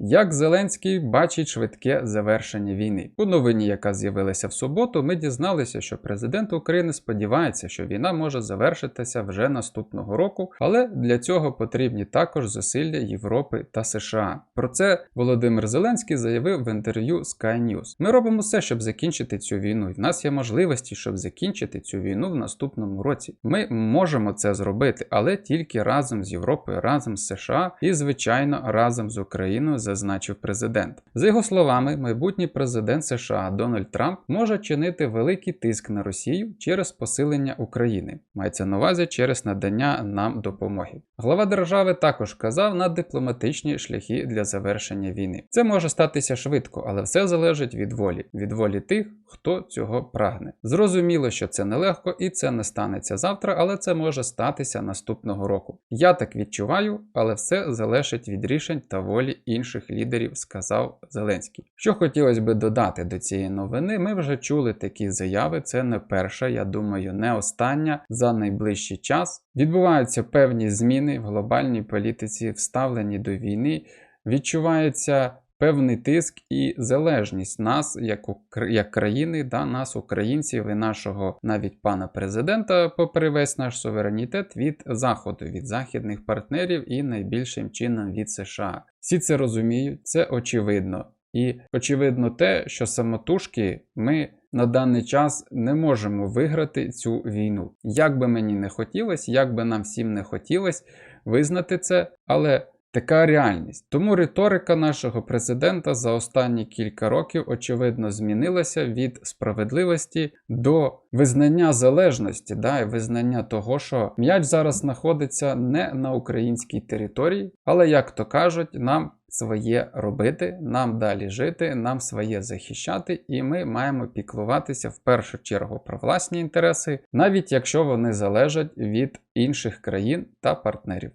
Як Зеленський бачить швидке завершення війни? У новині, яка з'явилася в суботу, ми дізналися, що президент України сподівається, що війна може завершитися вже наступного року, але для цього потрібні також зусилля Європи та США. Про це Володимир Зеленський заявив в інтерв'ю Sky News. Ми робимо все, щоб закінчити цю війну. І в нас є можливості, щоб закінчити цю війну в наступному році. Ми можемо це зробити, але тільки разом з Європою, разом з США і, звичайно, разом з Україною, зазначив президент. За його словами, майбутній президент США Дональд Трамп може чинити великий тиск на Росію через посилення України. Мається на увазі через надання нам допомоги. Глава держави також казав на дипломатичні шляхи для завершення війни. Це може статися швидко, але все залежить від волі, від волі тих, хто цього прагне. Зрозуміло, що це нелегко і це не станеться завтра, але це може статися наступного року. Я так відчуваю, але все залежить від рішень та волі інших лідерів, сказав Зеленський. Що хотілося би додати до цієї новини, ми вже чули такі заяви. Це не перша, я думаю, не остання за найближчий час. Відбуваються певні зміни в глобальній політиці, вставлені до війни. Відчувається певний тиск і залежність нас, як, укр- як країни, да, нас, українців і нашого навіть пана президента, попри весь наш суверенітет від Заходу, від західних партнерів і найбільшим чином від США. Всі це розуміють, це очевидно. І очевидно те, що самотужки ми на даний час не можемо виграти цю війну. Як би мені не хотілося, як би нам всім не хотілося визнати це, але така реальність. Тому риторика нашого президента за останні кілька років очевидно змінилася від справедливості до визнання залежності, да, і визнання того, що м'яч зараз знаходиться не на українській території, але як то кажуть, нам своє робити, нам далі жити, нам своє захищати, і ми маємо піклуватися в першу чергу про власні інтереси, навіть якщо вони залежать від інших країн та партнерів.